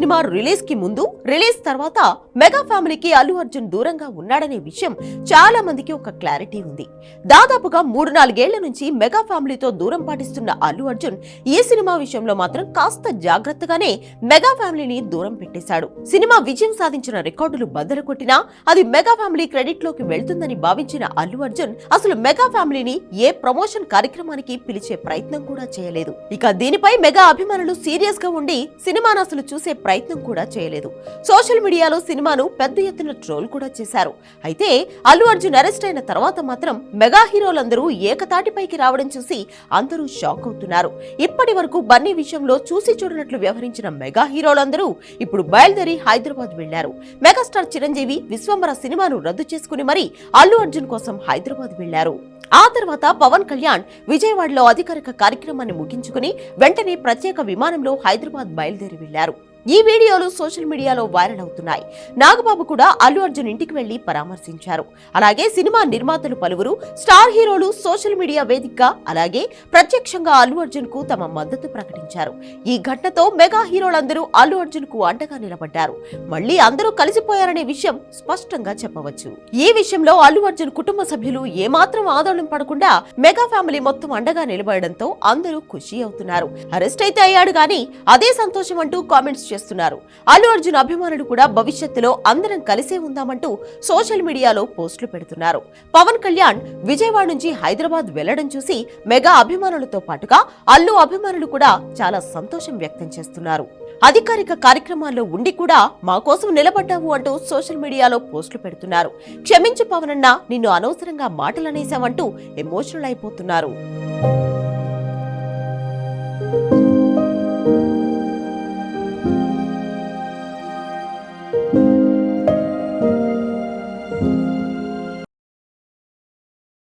Cinema రిలీజ్కి ముందు release తర్వాత మెగా ఫ్యామిలీకి అల్లు అర్జున్ దూరంగా ఉన్నాడనే విషయం చాలా మందికి ఒక క్లారిటీ ఉంది. దాదాపుగా మూడు నాలుగేళ్ళ నుంచి మెగా ఫ్యామిలీతో దూరం పాటిస్తున్న అల్లు అర్జున్ ఈ సినిమా విషయంలో మాత్రం కాస్త జాగ్రత్తగానే మెగా ఫ్యామిలీని దూరం పెట్టేశాడు. సినిమా విజయం సాధించిన రికార్డులు బద్దలు కొట్టినా అది మెగా ఫ్యామిలీ క్రెడిట్లోకి వెళ్తుందని భావించిన అల్లు అర్జున్ అసలు మెగా ఫ్యామిలీని ఏ ప్రమోషన్ కార్యక్రమానికి పిలిచే ప్రయత్నం కూడా చేయలేదు. ఇక దీనిపై మెగా అభిమానులు సీరియస్గా ఉండి సినిమాను అసలు చూసే ప్రయత్నం కూడా చేయలేదు. సోషల్ మీడియాలో సినిమాను పెద్ద ఎత్తున ట్రోల్ కూడా చేశారు. అయితే అల్లు అర్జున్ అరెస్ట్ అయిన తర్వాత మాత్రం మెగా హీరోలందరూ ఏకతాటిపైకి రావడం చూసి అందరూ షాక్ అవుతున్నారు. ఇప్పటి వరకు బన్నీ విషయంలో చూసి చూడనట్లు వ్యవహరించిన మెగా హీరోలందరూ ఇప్పుడు బయలుదేరి హైదరాబాద్ వెళ్ళారు మెగాస్టార్ చిరంజీవి విశ్వంబర సినిమాను రద్దు చేసుకుని మరీ అల్లు అర్జున్ కోసం హైదరాబాద్ వెళ్ళారు ఆ తర్వాత పవన్ కళ్యాణ్ విజయవాడలో అధికారిక కార్యక్రమాన్ని ముగించుకుని వెంటనే ప్రత్యేక విమానంలో హైదరాబాద్ బయలుదేరి వెళ్ళారు ఈ వీడియోలు సోషల్ మీడియాలో వైరల్ అవుతున్నాయి. నాగబాబు కూడా అల్లు అర్జున్ ఇంటికి వెళ్ళి పరామర్శించారు. అలాగే సినిమా నిర్మాతలు పలువురు స్టార్ హీరోలు సోషల్ మీడియా వేదికగా అలాగే ప్రత్యక్షంగా అల్లు అర్జున్కు తమ మద్దతు ప్రకటించారు. ఈ ఘటనతో మెగా హీరోలందరూ అల్లు అర్జున్కు అండగా నిలబడ్డారు. మళ్ళీ అందరూ కలిసిపోయారనే విషయం స్పష్టంగా చెప్పవచ్చు. ఈ విషయంలో అల్లు అర్జున్ కుటుంబ సభ్యులు ఏమాత్రం ఆందోళన పడకుండా మెగా ఫ్యామిలీ మొత్తం అండగా నిలబడడంతో అందరూ ఖుషి అవుతున్నారు. అరెస్ట్ అయితే అయ్యాడు గాని అదే సంతోషం అంటూ కామెంట్స్ చేస్తున్నారు. అల్లు అర్జున్ అభిమానులు కూడా భవిష్యత్తులో అందరం కలిసే ఉందామంటూ సోషల్ మీడియాలో పోస్టులు పెడుతున్నారు. పవన్ కళ్యాణ్ విజయవాడ నుంచి హైదరాబాద్ వెళ్ళడం చూసి మెగా అభిమానులతో పాటుగా అల్లు అభిమానులు కూడా చాలా సంతోషం వ్యక్తం చేస్తున్నారు. అధికారిక కార్యక్రమాల్లో ఉండి కూడా మా కోసం నిలబడ్డావు అంటూ సోషల్ మీడియాలో పోస్టులు పెడుతున్నారు. క్షమించు పవనన్న నిన్ను అనవసరంగా మాటలనేశావంటూ ఎమోషనల్ అయిపోతున్నారు.